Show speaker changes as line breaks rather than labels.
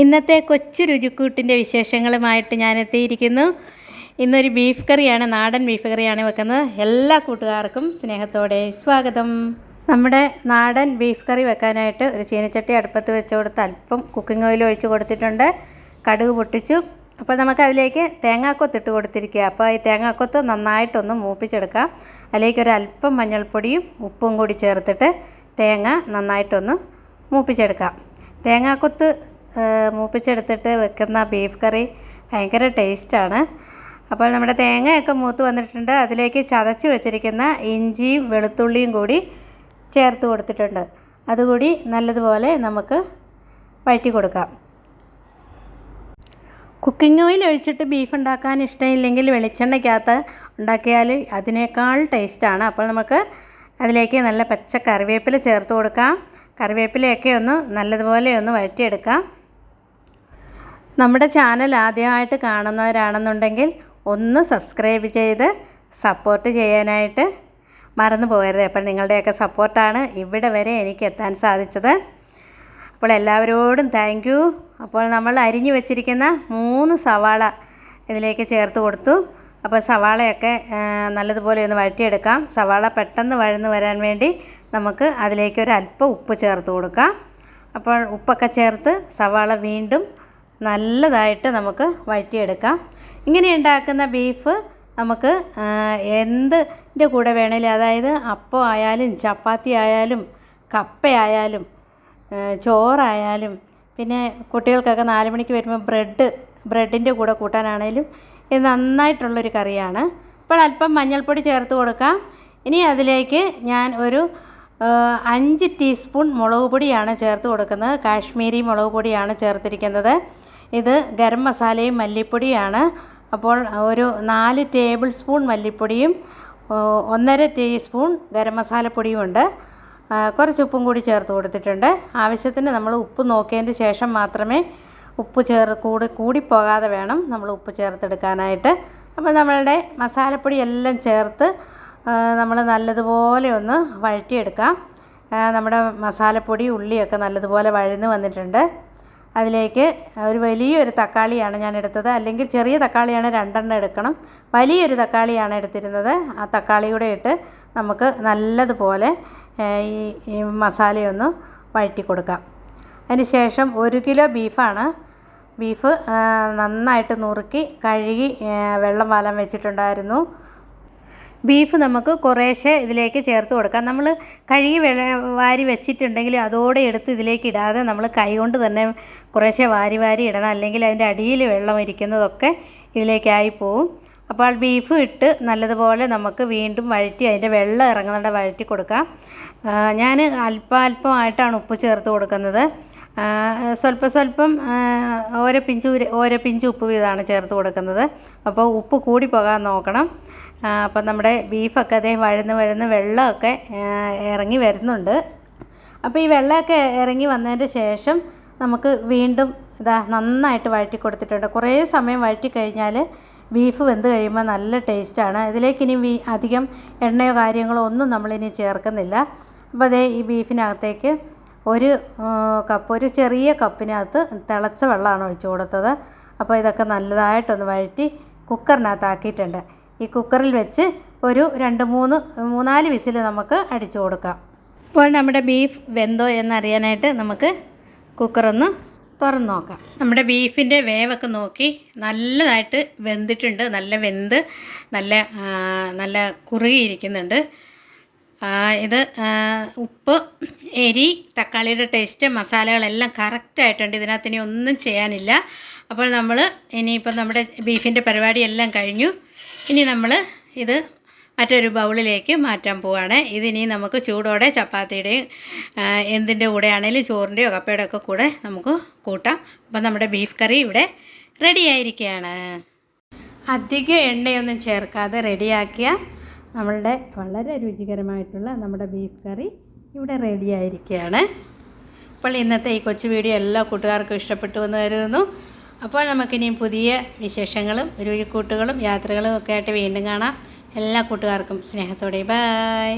ഇന്നത്തെ കൊച്ചു രുചിക്കൂട്ടിന്റെ വിശേഷങ്ങളുമായിട്ട് ഞാൻ എത്തിയിരിക്കുന്നു ഇന്നൊരു ബീഫ് കറിയാണ് നാടൻ ബീഫ് കറിയാണ് വെക്കുന്നത്. എല്ലാ കൂട്ടുകാർക്കും സ്നേഹത്തോടെ സ്വാഗതം. നമ്മുടെ നാടൻ ബീഫ് കറി വെക്കാനായിട്ട് ഒരു ചീനച്ചട്ടി അടുപ്പത്ത് വെച്ച് കൊടുത്ത് അല്പം കുക്കിംഗ് ഓയിൽ ഒഴിച്ച് കൊടുത്തിട്ടുണ്ട്. കടുക് പൊട്ടിച്ചു. അപ്പോൾ നമുക്കതിലേക്ക് തേങ്ങാക്കൊത്ത് ഇട്ട് കൊടുത്തിരിക്കുക. അപ്പോൾ ഈ തേങ്ങാക്കൊത്ത് നന്നായിട്ടൊന്ന് മൂപ്പിച്ചെടുക്കാം. അതിലേക്ക് ഒരു അല്പം മഞ്ഞൾപ്പൊടിയും ഉപ്പും കൂടി ചേർത്തിട്ട് തേങ്ങ നന്നായിട്ടൊന്ന് മൂപ്പിച്ചെടുക്കാം. തേങ്ങാക്കൊത്ത് മൂപ്പിച്ചെടുത്തിട്ട് വെക്കുന്ന ബീഫ് കറി ഭയങ്കര ടേസ്റ്റാണ്. അപ്പോൾ നമ്മുടെ തേങ്ങയൊക്കെ മൂത്ത് വന്നിട്ടുണ്ട്. അതിലേക്ക് ചതച്ച് വെച്ചിരിക്കുന്ന ഇഞ്ചിയും വെളുത്തുള്ളിയും കൂടി ചേർത്ത് കൊടുത്തിട്ടുണ്ട്. അതുകൂടി നല്ലതുപോലെ നമുക്ക് വഴറ്റി കൊടുക്കാം. കുക്കിംഗ് ഓയിൽ ഒഴിച്ചിട്ട് ബീഫ് ഉണ്ടാക്കാൻ ഇഷ്ടമില്ലെങ്കിൽ വെളിച്ചെണ്ണയ്ക്കകത്ത് ഉണ്ടാക്കിയാൽ അതിനേക്കാൾ ടേസ്റ്റാണ്. അപ്പോൾ നമുക്ക് അതിലേക്ക് നല്ല പച്ച കറിവേപ്പില ചേർത്ത് കൊടുക്കാം. കറിവേപ്പിലയൊക്കെ ഒന്ന് നല്ലതുപോലെ ഒന്ന് വഴറ്റിയെടുക്കാം. നമ്മുടെ ചാനൽ ആദ്യമായിട്ട് കാണുന്നവരാണെന്നുണ്ടെങ്കിൽ ഒന്ന് സബ്സ്ക്രൈബ് ചെയ്ത് സപ്പോർട്ട് ചെയ്യാനായിട്ട് മറന്നു പോകരുത്. അപ്പം നിങ്ങളുടെയൊക്കെ സപ്പോർട്ടാണ് ഇവിടെ വരെ എനിക്ക് എത്താൻ സാധിച്ചത്. അപ്പോൾ എല്ലാവരോടും താങ്ക് യു അപ്പോൾ നമ്മൾ അരിഞ്ഞു വെച്ചിരിക്കുന്ന മൂന്ന് സവാള ഇതിലേക്ക് ചേർത്ത് കൊടുത്തു. അപ്പോൾ സവാളയൊക്കെ നല്ലതുപോലെ ഒന്ന് വഴറ്റിയെടുക്കാം. സവാള പെട്ടെന്ന് വഴന്ന് വരാൻ വേണ്ടി നമുക്ക് അതിലേക്ക് ഒരു അല്പം ഉപ്പ് ചേർത്ത് കൊടുക്കാം. അപ്പോൾ ഉപ്പൊക്കെ ചേർത്ത് സവാള വീണ്ടും നല്ലതായിട്ട് നമുക്ക് വഴറ്റിയെടുക്കാം. ഇങ്ങനെ ഉണ്ടാക്കുന്ന ബീഫ് നമുക്ക് എന്തിന്റെ കൂടെ വേണേലും അതായത് അപ്പം ആയാലും ചപ്പാത്തി ആയാലും കപ്പയായാലും ചോറായാലും പിന്നെ കുട്ടികൾക്കൊക്കെ നാല് മണിക്ക് വരുമ്പോൾ ബ്രെഡ് ബ്രെഡിന്റെ കൂടെ കൂട്ടാനാണേലും ഇത് നന്നായിട്ടുള്ളൊരു കറിയാണ്. ഇപ്പോൾ അല്പം മഞ്ഞൾപ്പൊടി ചേർത്ത് കൊടുക്കാം. ഇനി അതിലേക്ക് ഞാൻ ഒരു അഞ്ച് ടീസ്പൂൺ മുളക് പൊടിയാണ് ചേർത്ത് കൊടുക്കുന്നത്. കാശ്മീരി മുളക് പൊടിയാണ് ചേർത്തിരിക്കുന്നത്. ഇത് ഗരം മസാലയും മല്ലിപ്പൊടിയാണ്. അപ്പോൾ ഒരു നാല് ടേബിൾ സ്പൂൺ മല്ലിപ്പൊടിയും ഒന്നര ടീസ്പൂൺ ഗരം മസാലപ്പൊടിയും ഉണ്ട്. കുറച്ച് ഉപ്പും കൂടി ചേർത്ത് കൊടുത്തിട്ടുണ്ട്. ആവശ്യത്തിന് നമ്മൾ ഉപ്പ് നോക്കിയതിന് ശേഷം മാത്രമേ ഉപ്പ് ചേർ കൂടി കൂടിപ്പോകാതെ വേണം നമ്മൾ ഉപ്പ് ചേർത്തെടുക്കാനായിട്ട്. അപ്പോൾ നമ്മളുടെ മസാലപ്പൊടി എല്ലാം ചേർത്ത് നമ്മൾ നല്ലതുപോലെ ഒന്ന് വഴറ്റിയെടുക്കാം. നമ്മുടെ മസാലപ്പൊടി ഉള്ളിയൊക്കെ നല്ലതുപോലെ വഴന്ന് വന്നിട്ടുണ്ട്. അതിലേക്ക് ഒരു വലിയൊരു തക്കാളിയാണ് ഞാൻ എടുത്തത്. അല്ലെങ്കിൽ ചെറിയ തക്കാളിയാണ് രണ്ടെണ്ണം എടുക്കണം. വലിയൊരു തക്കാളിയാണ് എടുത്തിരുന്നത്. ആ തക്കാളി കൂടെ ഇട്ട് നമുക്ക് നല്ലതുപോലെ ഈ മസാലയൊന്ന് വഴറ്റി കൊടുക്കാം അതിന് ശേഷം ഒരു കിലോ ബീഫാണ്. ബീഫ് നന്നായിട്ട് നുറുക്കി കഴുകി വെള്ളം വാലം വെച്ചിട്ടുണ്ടായിരുന്നു. ബീഫ് നമുക്ക് കുറേശ്ശെ ഇതിലേക്ക് ചേർത്ത് കൊടുക്കാം. നമ്മൾ കഴുകി വാരി വെച്ചിട്ടുണ്ടെങ്കിൽ അതോടെ എടുത്ത് ഇതിലേക്ക് ഇടാതെ നമ്മൾ കൈ കൊണ്ട് തന്നെ കുറേശ്ശെ വാരി വാരി ഇടണം. അല്ലെങ്കിൽ അതിന്റെ അടിയിൽ വെള്ളം ഇരിക്കുന്നതൊക്കെ ഇതിലേക്കായി പോവും. അപ്പോൾ ബീഫ് ഇട്ട് നല്ലതുപോലെ നമുക്ക് വീണ്ടും വഴറ്റി അതിന്റെ വെള്ളം ഇറങ്ങുന്നുണ്ട് വഴറ്റി കൊടുക്കാം. ഞാൻ അല്പാൽപ്പമായിട്ടാണ് ഉപ്പ് ചേർത്ത് കൊടുക്കുന്നത്. സ്വല്പം സ്വല്പം ഓരോ പിഞ്ച് ഓരോ പിഞ്ച് ഉപ്പ് വീതമാണ് ചേർത്ത് കൊടുക്കുന്നത്. അപ്പോൾ ഉപ്പ് കൂടി പോകാൻ നോക്കണം. അപ്പം നമ്മുടെ ബീഫൊക്കെ അതേ വഴന്ന് വഴന്ന് വെള്ളമൊക്കെ ഇറങ്ങി വരുന്നുണ്ട്. അപ്പോൾ ഈ വെള്ളമൊക്കെ ഇറങ്ങി വന്നതിന്റെ ശേഷം നമുക്ക് വീണ്ടും ഇതാ നന്നായിട്ട് വഴറ്റി കൊടുത്തിട്ടുണ്ട്. കുറേ സമയം വഴറ്റി കഴിഞ്ഞാൽ ബീഫ് വെന്ത് കഴിയുമ്പോൾ നല്ല ടേസ്റ്റാണ്. ഇതിലേക്ക് ഇനി വീ അധികം എണ്ണയോ കാര്യങ്ങളോ ഒന്നും നമ്മളിനി ചേർക്കുന്നില്ല. അപ്പോൾ അതേ ഈ ബീഫിനകത്തേക്ക് ഒരു കപ്പ് ഒരു ചെറിയ കപ്പിനകത്ത് തിളച്ച വെള്ളമാണ് ഒഴിച്ചു കൊടുത്തത്. അപ്പോൾ ഇതൊക്കെ നല്ലതായിട്ടൊന്ന് വഴറ്റി കുക്കറിനകത്ത് ആക്കിയിട്ടുണ്ട് ഈ കുക്കറിൽ വെച്ച് ഒരു രണ്ട് മൂന്ന് മൂന്നാൽ വിസിൽ നമുക്ക് അടിച്ചു കൊടുക്കാം. ഇപ്പോൾ നമ്മുടെ ബീഫ് വെന്തോ എന്നറിയാനായിട്ട് നമുക്ക് കുക്കറൊന്ന് തുറന്ന് നോക്കാം. നമ്മുടെ ബീഫിന്റെ വേവൊക്കെ നോക്കി നല്ലതായിട്ട് വെന്തിട്ടുണ്ട് നല്ല വെന്ത് നല്ല നല്ല കുറുകിയിരിക്കുന്നുണ്ട്. ഇത് ഉപ്പ് എരി തക്കാളിയുടെ ടേസ്റ്റ് മസാലകളെല്ലാം കറക്റ്റായിട്ടുണ്ട് ഇതിനകത്ത് ഇനി ഒന്നും ചെയ്യാനില്ല. അപ്പോൾ നമ്മൾ ഇനിയിപ്പോൾ നമ്മുടെ ബീഫിന്റെ പരിപാടിയെല്ലാം കഴിഞ്ഞു. ഇനി നമ്മൾ ഇത് മറ്റൊരു ബൗളിലേക്ക് മാറ്റാൻ പോവുകയാണ് ഇതിനി നമുക്ക് ചൂടോടെ ചപ്പാത്തിയുടെയും എന്തിന്റെ കൂടെ ആണെങ്കിലും ചോറിന്റെയോ കപ്പയുടെ ഒക്കെ കൂടെ നമുക്ക് കൂട്ടാം. അപ്പം നമ്മുടെ ബീഫ് കറി ഇവിടെ റെഡിയായിരിക്കുകയാണ് അധികം എണ്ണയൊന്നും ചേർക്കാതെ റെഡിയാക്കിയ നമ്മളുടെ വളരെ രുചികരമായിട്ടുള്ള നമ്മുടെ ബീഫ് കറി ഇവിടെ റെഡി ആയിരിക്കുകയാണ്. അപ്പോൾ ഇന്നത്തെ ഈ കൊച്ചു വീഡിയോ എല്ലാ കൂട്ടുകാർക്കും ഇഷ്ടപ്പെട്ടു എന്ന് കരുതുന്നു. അപ്പോൾ നമുക്കിനിയും പുതിയ വിശേഷങ്ങളും രുചിക്കൂട്ടുകളും യാത്രകളും ഒക്കെ ആയിട്ട് വീണ്ടും കാണാം. എല്ലാ കൂട്ടുകാർക്കും സ്നേഹത്തോടെ. ബായ്